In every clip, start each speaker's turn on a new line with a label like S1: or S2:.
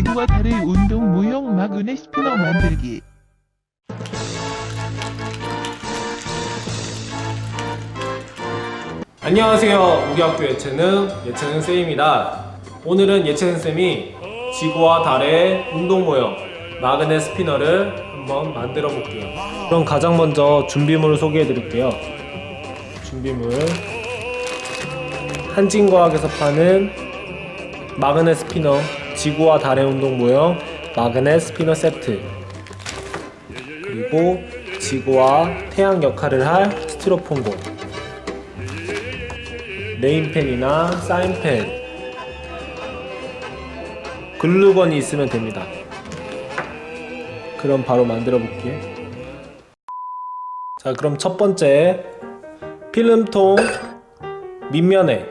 S1: 지구와 달의 운동 모형 마그네 스피너 만들기.
S2: 안녕하세요. 우리 학교 예체능 예체능 쌤입니다. 오늘은 예체능 쌤이 지구와 달의 운동 모형 마그넷 스피너를 한번 만들어 볼게요. 그럼 가장 먼저 준비물을 소개해 드릴게요. 준비물 한진과학에서 파는 마그넷 스피너 지구와 달의 운동 모형 마그넷 스피너 세트. 그리고 지구와 태양 역할을 할 스티로폼 공 네임펜이나 사인펜. 글루건이 있으면 됩니다. 그럼 바로 만들어 볼게요. 자 그럼 첫 번째 필름통 밑면에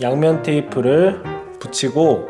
S2: 양면 테이프를 붙이고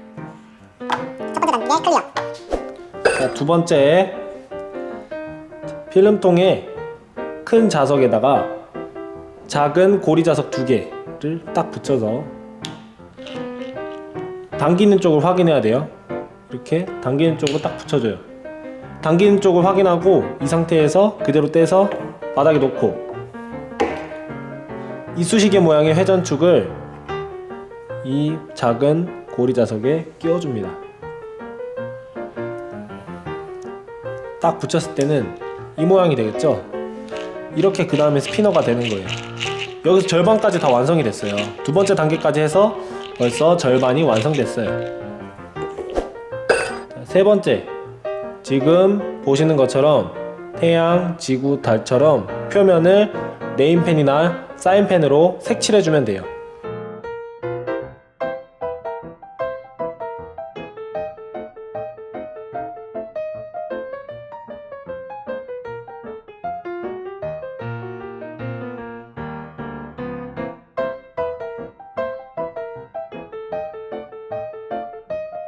S3: 첫 번째 단계 클리어
S2: 자, 두 번째 필름통에 큰 자석에다가 작은 고리 자석 두 개를 딱 붙여서 당기는 쪽을 확인해야 돼요. 이렇게 당기는 쪽으로 딱 붙여줘요. 당기는 쪽을 확인하고 이 상태에서 그대로 떼서 바닥에 놓고 이쑤시개 모양의 회전축을 이 작은 고리 자석에 끼워줍니다. 딱 붙였을 때는 이 모양이 되겠죠? 이렇게 그 다음에 스피너가 되는 거예요. 여기서 절반까지 다 완성이 됐어요. 두 번째 단계까지 해서 벌써 절반이 완성됐어요. 자, 세 번째. 지금 보시는 것처럼 태양, 지구, 달처럼 표면을 네임펜이나 사인펜으로 색칠해주면 돼요.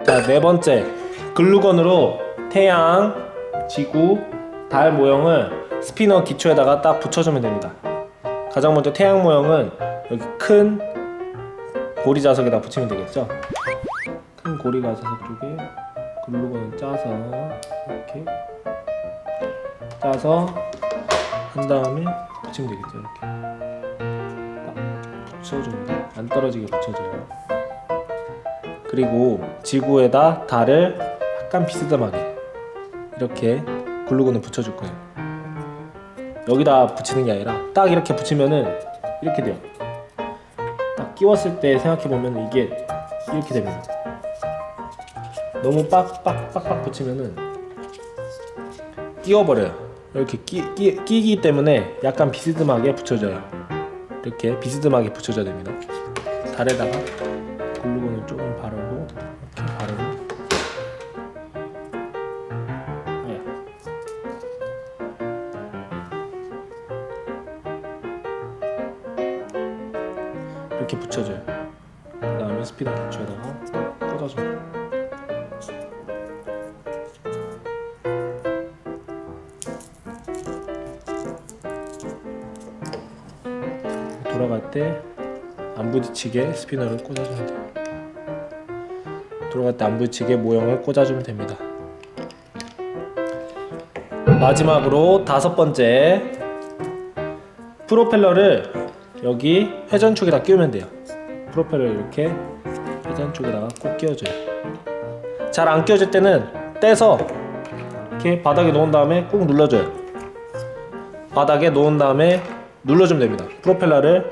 S2: 자, 네 번째. 글루건으로 태양, 지구, 달 모형을 스피너 기초에다가 딱 붙여주면 됩니다. 가장 먼저 태양 모형은 여기 큰 고리 자석에다 붙이면 되겠죠? 큰 고리 자석 쪽에 글루건을 짜서 이렇게 짜서 한 다음에 붙이면 되겠죠? 이렇게 딱 붙여줍니다. 안 떨어지게 붙여줘요. 그리고 지구에다 달을 약간 비스듬하게 이렇게 글루건을 붙여줄 거예요. 여기다 붙이는 게 아니라 딱 이렇게 붙이면은 이렇게 돼요. 딱 끼웠을 때 생각해 보면 이게 이렇게 됩니다. 너무 빡빡빡빡 붙이면은 끼워버려요. 이렇게 끼, 끼, 끼기 때문에 약간 비스듬하게 붙여줘요. 이렇게 비스듬하게 붙여줘야 됩니다. 달에다가 이렇게 붙여줘요 그 다음에 스피드 기초에다가 꽂아줘요 돌아갈 때 안 부딪히게 스피너를 꽂아주면 돼요. 돌아갈 때 안 부딪히게 모형을 꽂아주면 됩니다. 마지막으로 다섯 번째 프로펠러를 여기 회전 축에다 끼우면 돼요. 프로펠러를 이렇게 회전축에다가 꼭 끼워줘요. 잘 안 끼워질 때는 떼서 이렇게 바닥에 놓은 다음에 꾹 눌러줘요. 바닥에 놓은 다음에 눌러주면 됩니다. 프로펠러를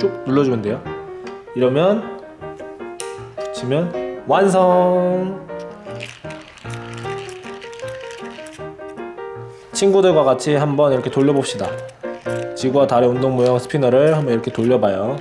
S2: 쭉 눌러주면 돼요. 이러면 붙이면 완성. 친구들과 같이 한번 이렇게 돌려봅시다. 지구와 달의 운동 모형 스피너를 한번 이렇게 돌려봐요.